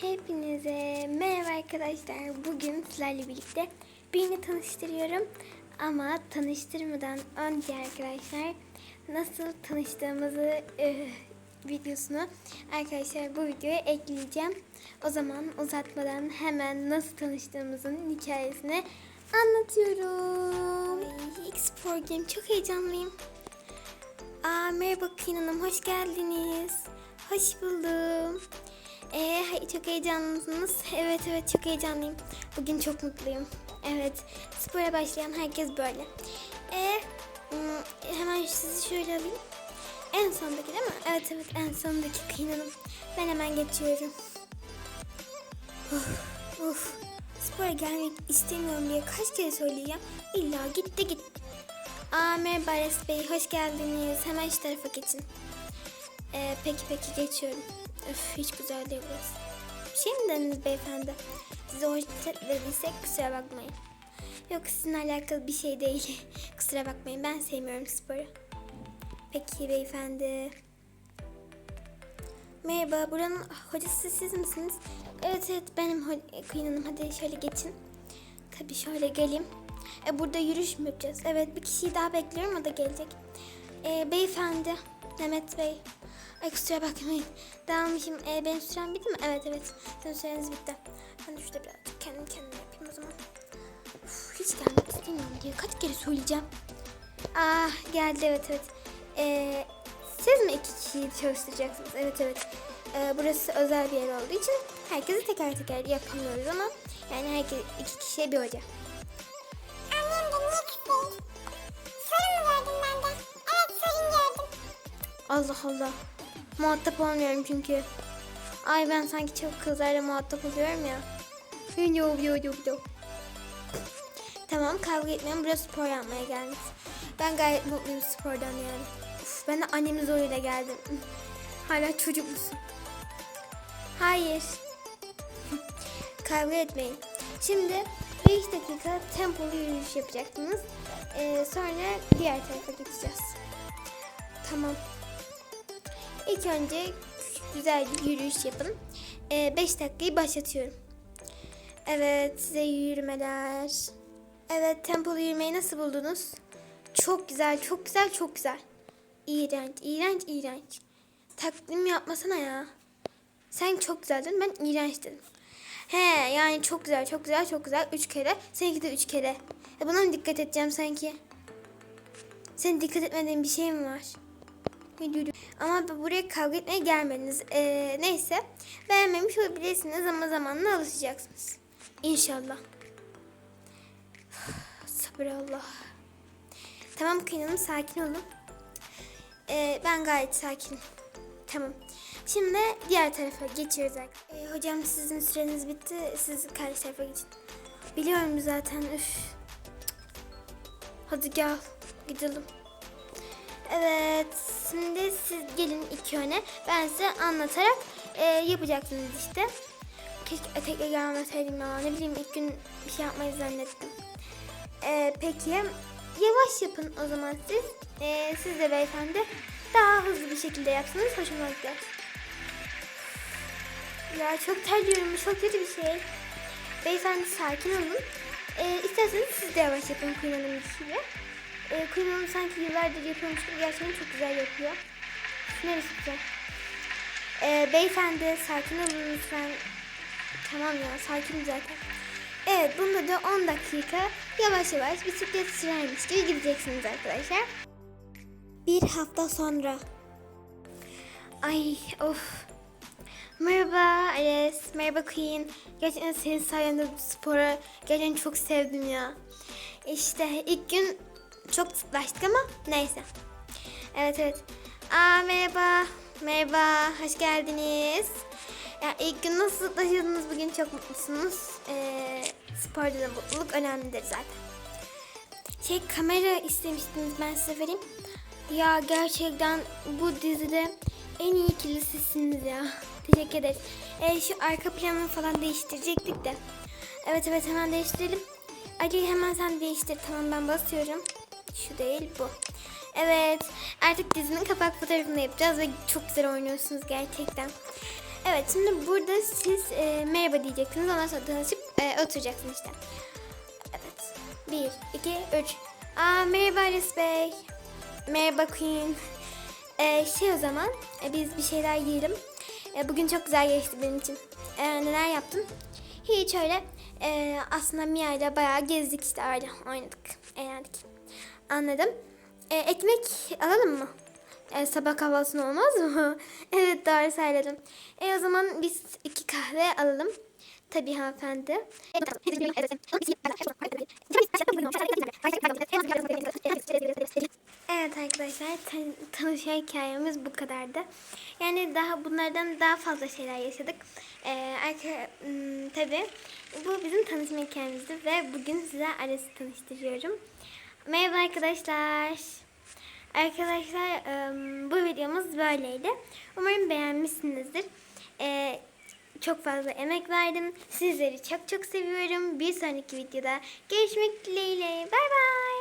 Hepinize merhaba arkadaşlar. Bugün sizlerle birlikte birini tanıştırıyorum. Ama tanıştırmadan önce arkadaşlar nasıl tanıştığımızı e, videosunu arkadaşlar bu videoya ekleyeceğim. O zaman uzatmadan hemen nasıl tanıştığımızın hikayesini anlatıyorum. Ay, ilk spor game çok heyecanlıyım. Aa, merhaba Queen Hanım, hoş geldiniz. Hoş buldum. Ee, çok heyecanlısınız. Evet evet çok heyecanlıyım. Bugün çok mutluyum. Evet spora başlayan herkes böyle. Ee, hmm, hemen sizi şöyle alayım. En sondaki değil mi? Evet evet en sondaki Queen Hanım. Ben hemen geçiyorum. Of, of. Spora gelmek istemiyorum diye kaç kere söyleyeceğim. İlla gitti git. Aa merhaba Ares Bey, hoş geldiniz. Hemen şu tarafa geçin. Ee, peki peki geçiyorum. Öf hiç güzel değil burası. Bir şey mi dediniz beyefendi? Size hoş dediysek kusura bakmayın. Yok sizinle alakalı bir şey değil. kusura bakmayın ben sevmiyorum sporu. Peki beyefendi. Merhaba buranın hocası siz misiniz? Evet evet benim Hanım hadi şöyle geçin. Tabii şöyle geleyim. E, burada yürüyüş mü yapacağız? Evet bir kişiyi daha bekliyorum o da gelecek. E, beyefendi Mehmet Bey. Ay kusura bakmayın. Dağılmışım. E, benim sürem bitti mi? Evet evet. Sizin süreniz bitti. Ben de şurada birazcık kendim kendime yapayım o zaman. Uf, hiç gelmek istemiyorum diye kaç kere söyleyeceğim. Ah geldi evet evet. E, siz mi iki kişiyi çalıştıracaksınız? Evet evet. E, burası özel bir yer olduğu için herkesi teker teker yapamıyoruz ama yani herkes iki kişiye bir hoca. Annem de niye küstün? Sorun mu gördün bende? Evet sorun gördüm. Allah Allah. Muhatap olmuyorum çünkü. Ay ben sanki çok kızlarla muhatap oluyorum ya. Yo yo yo yo. Tamam kavga etmeyin. Buraya spor yapmaya geldik. Ben gayet mutluyum spordan yani. Uf, ben de annemin zoruyla geldim. Hala çocuk musun? Hayır. kavga etmeyin. Şimdi 5 dakika tempolu yürüyüş yapacaksınız. Ee, sonra diğer tarafa geçeceğiz. Tamam. İlk önce güzel bir yürüyüş yapın. 5 dakikayı başlatıyorum. Evet size yürümeler. Evet tempolu yürümeyi nasıl buldunuz? Çok güzel, çok güzel, çok güzel. İğrenç, iğrenç, iğrenç. Takdim yapmasana ya. Sen çok güzeldin, ben iğrenç. He yani çok güzel, çok güzel, çok güzel. Üç kere. Seninki de üç kere. E buna mı dikkat edeceğim sanki? Senin dikkat etmediğin bir şey mi var? Yürü. Ama bu- buraya kavga etmeye gelmediniz. Ee, neyse. Beğenmemiş olabilirsiniz ama zamanla alışacaksınız. İnşallah. Sabır Allah. Tamam Hanım sakin olun. Ee, ben gayet sakinim. Tamam. Şimdi diğer tarafa geçiyoruz. Ee, hocam sizin süreniz bitti. Siz karşı tarafa geçin. Biliyorum zaten. Üf. Hadi gel. Gidelim. Evet, şimdi siz gelin iki öne. Ben size anlatarak e, yapacaksınız işte. Keşke tekrar gelmeseydim ya. Ne bileyim ilk gün bir şey yapmayı zannettim. E, peki, yavaş yapın o zaman siz. E, siz de beyefendi daha hızlı bir şekilde yapsanız hoşuma gider. Ya çok terliyorum, çok kötü bir şey. Beyefendi sakin olun. E, isterseniz siz de yavaş yapın Queen Hanım gibi. E, Queen Hanım sanki yıllardır yapıyormuş gibi gerçekten çok güzel yapıyor. Neresi güzel? E, beyefendi sakin olun lütfen. Tamam ya sakin zaten. Evet bunda da 10 dakika yavaş yavaş bisiklet sürermiş gibi gideceksiniz arkadaşlar. Bir hafta sonra. Ay of. Merhaba Ares, merhaba Queen. Gerçekten senin sayende spora gerçekten çok sevdim ya. İşte ilk gün çok sıklaştık ama neyse. Evet evet. Aa merhaba. Merhaba. Hoş geldiniz. Ya ilk gün nasıl sıklaşıyordunuz bugün çok mutlusunuz. Ee, sporda da mutluluk önemlidir zaten. Şey kamera istemiştiniz ben size vereyim. Ya gerçekten bu dizide en iyi ikili sizsiniz ya. Teşekkür ederiz. Ee, şu arka planını falan değiştirecektik de. Evet evet hemen değiştirelim. Ali hemen sen değiştir. Tamam ben basıyorum. Şu değil bu. Evet artık dizinin kapak fotoğrafını yapacağız ve çok güzel oynuyorsunuz gerçekten. Evet şimdi burada siz e, merhaba diyeceksiniz. Ondan sonra tanışıp e, oturacaksınız işte. Evet. Bir, iki, üç. Aa, merhaba Aris Bey. Merhaba Queen. E, şey o zaman e, biz bir şeyler yiyelim. E, bugün çok güzel geçti benim için. E, neler yaptın? Hiç öyle. E, aslında Mia ile bayağı gezdik işte öyle oynadık, eğlendik. Anladım. E, ekmek alalım mı? E, sabah kahvaltısına olmaz mı? evet doğru söyledim. E, o zaman biz iki kahve alalım. Tabii hanımefendi. Evet arkadaşlar tan- tanışma hikayemiz bu kadardı. Yani daha bunlardan daha fazla şeyler yaşadık. Ee, tabii bu bizim tanışma hikayemizdi ve bugün size Ares'i tanıştırıyorum. Merhaba arkadaşlar. Arkadaşlar ım, bu videomuz böyleydi. Umarım beğenmişsinizdir. Ee, çok fazla emek verdim. Sizleri çok çok seviyorum. Bir sonraki videoda görüşmek dileğiyle. Bay bay.